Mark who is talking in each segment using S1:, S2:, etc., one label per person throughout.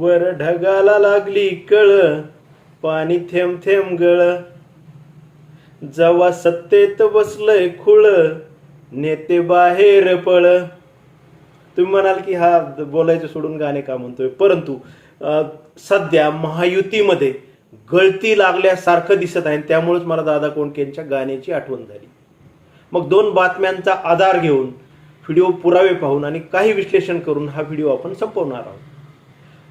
S1: वर ढगाला लागली कळ पाणी थेंब थेंब गळ. जवा सत्तेत बसलंय खुळ नेते बाहेर पळ. तुम्ही म्हणाल की हा बोलायचं सोडून गाणे का म्हणतोय? परंतु सध्या महायुतीमध्ये गळती लागल्यासारखं दिसत आहे. त्यामुळेच मला दादा कोंडके यांच्या गाण्याची आठवण झाली. मग दोन बातम्यांचा आधार घेऊन व्हिडिओ पुरावे पाहून आणि काही विश्लेषण करून हा व्हिडिओ आपण संपवणार आहोत.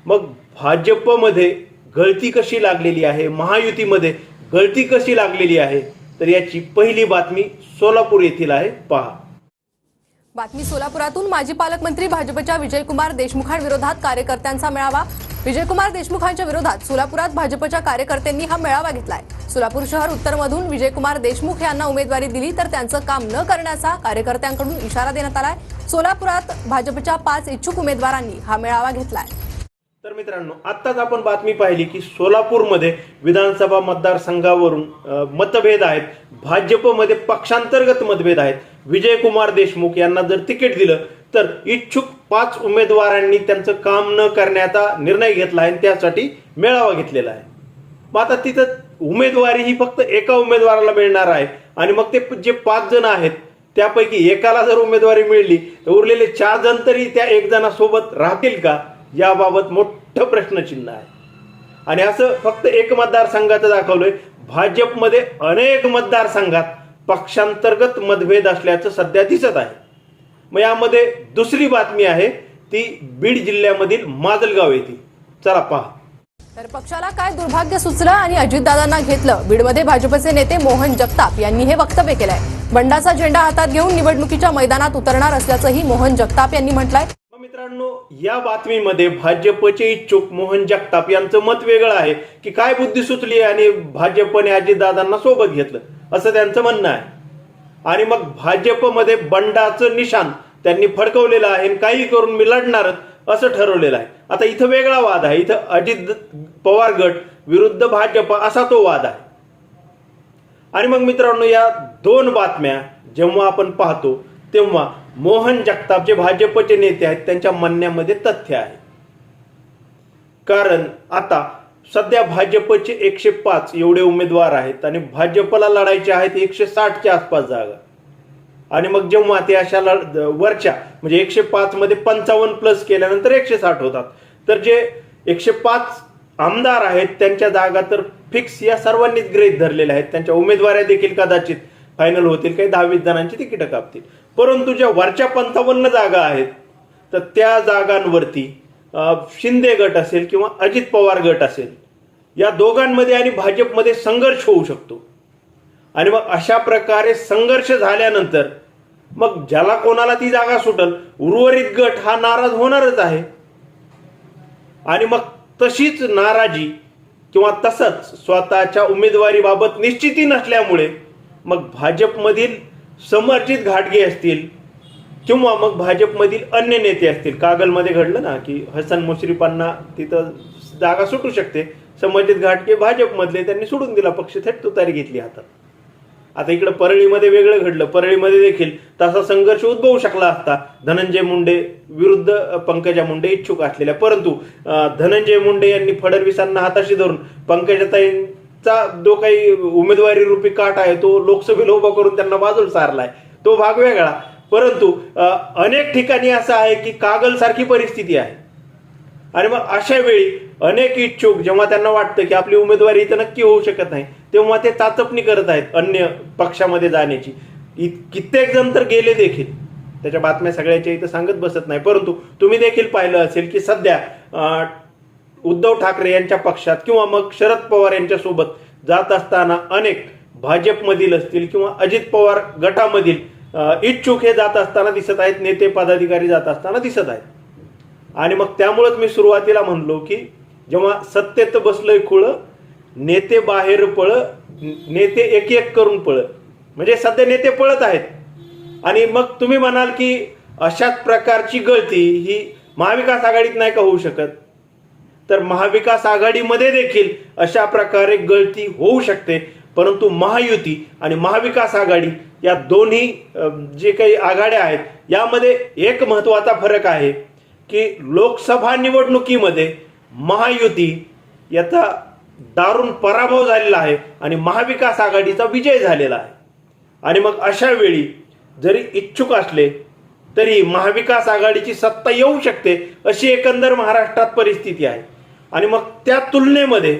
S1: मग भाजपमध्ये गळती कशी लागलेली आहे? महायुतीमध्ये गळती कशी लागलेली आहे? तर याची पहिली बातमी सोलापूर येथील आहे. पहा.
S2: बातमी सोलापुरातून माजी पालकमंत्री भाजपच्या विजयकुमार देशमुखांविरोधात कार्यकर्त्यांचा मेळावा. विजयकुमार देशमुखांच्या विरोधात सोलापुरात भाजपच्या कार्यकर्त्यांनी हा मेळावा घेतलाय. सोलापूर शहर उत्तरमधून विजयकुमार देशमुख यांना उमेदवारी दिली तर त्यांचं काम न करण्याचा कार्यकर्त्यांकडून इशारा देण्यात आलाय. सोलापुरात भाजपच्या पाच इच्छुक उमेदवारांनी हा मेळावा घेतलाय.
S1: तर मित्रांनो आत्ताच आपण बातमी पाहिली की सोलापूरमध्ये विधानसभा मतदारसंघावरून मतभेद आहेत. भाजपमध्ये पक्षांतर्गत मतभेद आहेत. विजयकुमार देशमुख यांना जर तिकीट दिलं तर इच्छुक पाच उमेदवारांनी त्यांचं काम न करण्याचा निर्णय घेतला आहे आणि त्यासाठी मेळावा घेतलेला आहे. मग आता तिथं उमेदवारी ही फक्त एका उमेदवाराला मिळणार आहे आणि मग ते जे पाच जण आहेत त्यापैकी एकाला जर उमेदवारी मिळली तर उरलेले चार जण तरी त्या एक जणासोबत राहतील का? याबाबत मोठं प्रश्नचिन्ह आहे. आणि असं फक्त एक मतदारसंघाचं दाखवलंय. भाजपमध्ये अनेक मतदारसंघात पक्षांतर्गत मतभेद असल्याचं सध्या दिसत आहे. मग यामध्ये दुसरी बातमी आहे ती बीड जिल्ह्यामधील माजलगाव येथील चला पहा.
S2: तर पक्षाला काय दुर्भाग्य सुचलं आणि अजितदादांना घेतलं? बीडमध्ये भाजपचे नेते मोहन जगताप यांनी हे वक्तव्य केलंय. बंडाचा झेंडा हातात घेऊन निवडणुकीच्या मैदानात उतरणार असल्याचंही मोहन जगताप यांनी म्हटलंय.
S1: मित्रांनो या बातमीमध्ये भाजपचे इच्छुक मोहन जगताप यांचं मत वेगळं आहे की काय बुद्धी सुचली आणि भाजपने अजितदादांना सोबत घेतलं असं त्यांचं म्हणणं आहे. आणि मग भाजपमध्ये बंडाचं निशान त्यांनी फडकवलेलं आहे आणि काही करून मी लढणारच असं ठरवलेलं आहे. आता इथं वेगळा वाद आहे. इथं अजित पवार गट विरुद्ध भाजप असा तो वाद आहे. आणि मग मित्रांनो या दोन बातम्या जेव्हा आपण पाहतो तेव्हा मोहन जगताप जे भाजपचे नेते आहेत त्यांच्या म्हणण्यामध्ये तथ्य आहे. कारण आता सध्या भाजपचे एकशे पाच एवढे उमेदवार आहेत आणि भाजपला लढायचे आहेत एकशे साठच्या आसपास जागा. आणि मग जेव्हा ते अशा लढ- वरच्या म्हणजे एकशे पाच मध्ये पंचावन्न प्लस केल्यानंतर एकशे साठ होतात. तर जे एकशे पाच आमदार आहेत त्यांच्या जागा तर फिक्स या सर्वांनीच ग्रहित धरलेल्या आहेत. त्यांच्या उमेदवाऱ्या देखील कदाचित फायनल होतील काही दहावीस जणांची तिकीटं कापतील. परंतु ज्या वरच्या पंचावन्न जागा आहेत तर त्या जागांवरती शिंदे गट असेल किंवा अजित पवार गट असेल या दोघांमध्ये आणि भाजपमध्ये संघर्ष होऊ शकतो. आणि मग अशा प्रकारे संघर्ष झाल्यानंतर मग ज्याला कोणाला ती जागा सुटल उर्वरित गट हा नाराज होणारच आहे. आणि मग तशीच नाराजी किंवा तसंच स्वतःच्या उमेदवारीबाबत निश्चिती नसल्यामुळे मग भाजपमधील समर्जित घाटगे असतील किंवा मग भाजपमधील अन्य नेते असतील. कागलमध्ये घडलं ना की हसन मुश्रीफांना तिथं जागा सुटू शकते. समर्जित घाटगे भाजपमधले त्यांनी सोडून दिला पक्ष. थेट तुतारी घेतली हातात. आता इकडं परळीमध्ये वेगळं घडलं. परळीमध्ये देखील तसा संघर्ष उद्भवू शकला असता. धनंजय मुंडे विरुद्ध पंकजा मुंडे इच्छुक असलेल्या. परंतु धनंजय मुंडे यांनी फडणवीसांना हाताशी धरून चा जो काही उमेदवारी रूपी काट आहे तो लोकसभेला उभा करून त्यांना बाजूला सारलाय. तो भाग वेगळा. परंतु अनेक ठिकाणी असं आहे की कागल सारखी परिस्थिती आहे. आणि मग अशा वेळी अनेक इच्छुक जेव्हा त्यांना वाटतं की आपली उमेदवारी इथं नक्की होऊ शकत नाही तेव्हा ते चाचपणी करत आहेत अन्य पक्षामध्ये जाण्याची. कित्येक जण तर गेले देखील. त्याच्या बातम्या सगळ्याच्या इथं सांगत बसत नाही. परंतु तुम्ही देखील पाहिलं असेल की सध्या उद्धव ठाकरे यांच्या पक्षात किंवा मग शरद पवार यांच्या सोबत जात असताना अनेक भाजपमधील असतील किंवा अजित पवार गटामधील इच्छुक हे जात असताना दिसत आहेत नेते पदाधिकारी जात असताना दिसत आहेत. आणि मग त्यामुळेच मी सुरुवातीला म्हणलो की जेव्हा सत्तेत बसलंय खुळ नेते बाहेर पळ नेते एक एक करून पळ. म्हणजे सध्या नेते पळत आहेत. आणि मग तुम्ही म्हणाल की अशाच प्रकारची गळती ही महाविकास आघाडीत नाही का होऊ शकत? तर महाविकास आघाडीमध्ये देखील अशा प्रकारे गळती होऊ शकते. परंतु महायुती आणि महाविकास आघाडी या दोन्ही जे काही आघाड्या आहेत यामध्ये एक महत्त्वाचा फरक आहे की लोकसभा निवडणुकीमध्ये महायुती याचा दारुण पराभव झालेला आहे आणि महाविकास आघाडीचा विजय झालेला आहे. आणि मग अशा वेळी जरी इच्छुक असले तरी महाविकास आघाडीची सत्ता येऊ शकते अशी एकंदर महाराष्ट्रात परिस्थिती आहे. आणि मग त्या तुलनेमध्ये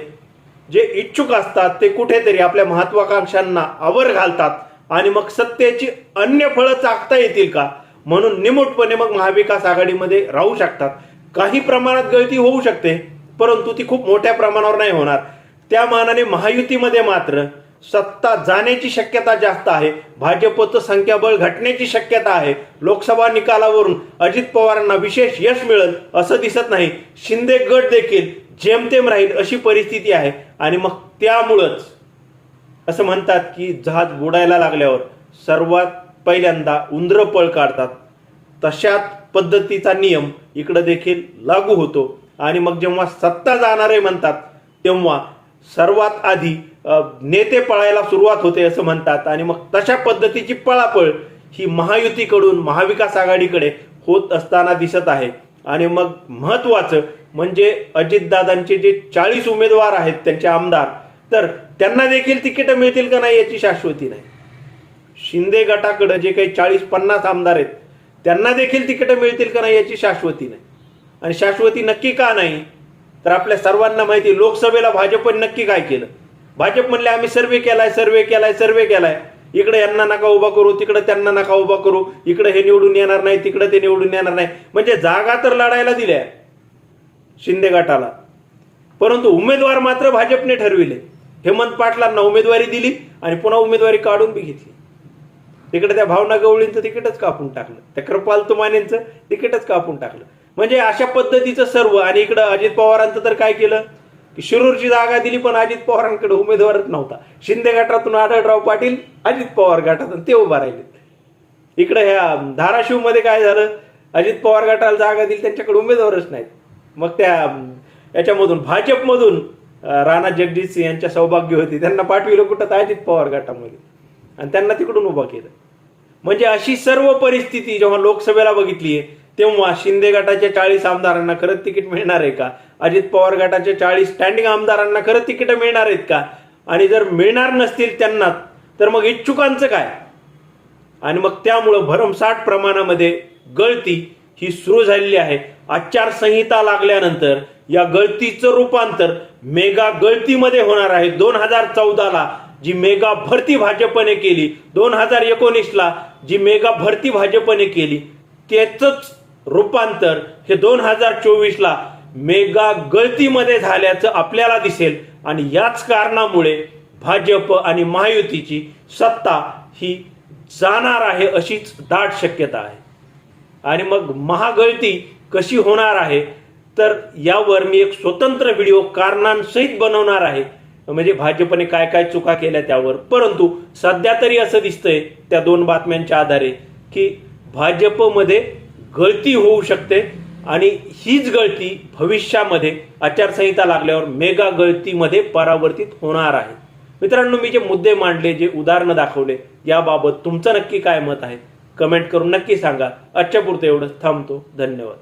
S1: जे इच्छुक असतात ते कुठेतरी आपल्या महत्वाकांक्षांना आवर घालतात आणि मग सत्तेची अन्य फळं चाकता येतील का? म्हणून निमूटपणे मग महाविकास आघाडीमध्ये राहू शकतात. काही प्रमाणात गळती होऊ शकते परंतु ती खूप मोठ्या प्रमाणावर नाही होणार. त्या मानाने महायुतीमध्ये मात्र सत्ता जाण्याची शक्यता जास्त आहे. भाजपचं संख्याबळ घटण्याची शक्यता आहे. लोकसभा निकालावरून अजित पवारांना विशेष यश मिळेल असं दिसत नाही. शिंदे गट देखील जेमतेम राहील अशी परिस्थिती आहे. आणि मग त्यामुळंच असं म्हणतात की जहाज बुडायला लागल्यावर सर्वात पहिल्यांदा उंदरं पळ काढतात. तशाच पद्धतीचा नियम इकडं देखील लागू होतो. आणि मग जेव्हा सत्ता जाणारे म्हणतात तेव्हा सर्वात आधी नेते पळायला सुरुवात होते असं म्हणतात. आणि मग तशा पद्धतीची पळापळ ही महायुतीकडून महाविकास आघाडीकडे होत असताना दिसत आहे. आणि मग महत्वाचं म्हणजे अजितदादांचे जे चाळीस उमेदवार आहेत त्यांचे आमदार तर त्यांना देखील तिकीटं मिळतील का नाही याची शाश्वती नाही. शिंदे गटाकडं जे काही चाळीस पन्नास आमदार आहेत त्यांना देखील तिकीटं मिळतील का नाही याची शाश्वती नाही. आणि शाश्वती नक्की का नाही तर आपल्या सर्वांना माहिती लोकसभेला भाजपने नक्की काय केलं? भाजप म्हणले आम्ही सर्वे केलाय सर्वे केलाय सर्वे केलाय. इकडे यांना नका उभा करू तिकडे त्यांना नका उभा करू. इकडे हे निवडून येणार नाही तिकडे ते निवडून येणार नाही. म्हणजे जागा तर लढायला दिल्या शिंदे गटाला. परंतु उमेदवार मात्र भाजपने ठरविले. हेमंत पाटलांना उमेदवारी दिली आणि पुन्हा उमेदवारी काढून बी घेतली. तिकडे त्या भावना गवळींचं तिकीटच कापून टाकलं. त्या कृपाल तुमानेंचं तिकीटच कापून टाकलं. म्हणजे अशा पद्धतीचं सर्व. आणि इकडं अजित पवारांचं तर काय केलं? की शिरूरची जागा दिली पण अजित पवारांकडे उमेदवारच नव्हता. शिंदे गटातून आढळराव पाटील अजित पवार गटातून ते उभा राहिले इकडे ह्या धाराशिवमध्ये काय झालं? अजित पवार गटाला जागा दिली त्यांच्याकडे उमेदवारच नाहीत. मग त्या याच्यामधून भाजपमधून राणा जगजित सिंह यांच्या सौभाग्य होती. त्यांना पाठविलं कुठं? तर अजित पवार गटामध्ये. आणि त्यांना तिकडून उभा केलं. म्हणजे अशी सर्व परिस्थिती जेव्हा लोकसभेला बघितली तेव्हा शिंदे गटाच्या चाळीस आमदारांना खरंच तिकीट मिळणार आहे का? अजित पवार गटाच्या चाळीस स्टँडिंग आमदारांना खरंच तिकीट मिळणार आहेत का? आणि जर मिळणार नसतील त्यांना तर मग इच्छुकांचं काय? आणि मग त्यामुळं भरमसाठ प्रमाणामध्ये गळती ही सुरू झालेली आहे. आचारसंहिता लागल्यानंतर या गळतीचं रूपांतर मेगा गळतीमध्ये होणार आहे. दोन हजार चौदाला जी मेगा भरती भाजपने केली दोन हजार एकोणीसला जी मेगा भरती भाजपने केली त्याच रूपांतर हे दोन हजार चोवीसला मेगा गळतीमध्ये झाल्याचं आपल्याला दिसेल. आणि याच कारणामुळे भाजप आणि महायुतीची सत्ता ही जाणार आहे अशीच दाट शक्यता आहे. आणि मग महागळती कशी होणार आहे? तर यावर मी एक स्वतंत्र व्हिडिओ कारणांसहित बनवणार आहे. म्हणजे भाजपने काय काय चुका केल्या त्यावर. परंतु सध्या तरी असं दिसतंय त्या दोन बातम्यांच्या आधारे की भाजपमध्ये गळती होऊ शकते आणि हीच गळती भविष्यामध्ये आचारसंहिता लागल्यावर मेगा गळतीमध्ये परावर्तित होणार आहे. मित्रांनो मी जे मुद्दे मांडले जे उदाहरणं दाखवले याबाबत तुमचं नक्की काय मत आहे? कमेंट करून नक्की सांगा. आजच्या पुरतं एवढंच. थांबतो. धन्यवाद.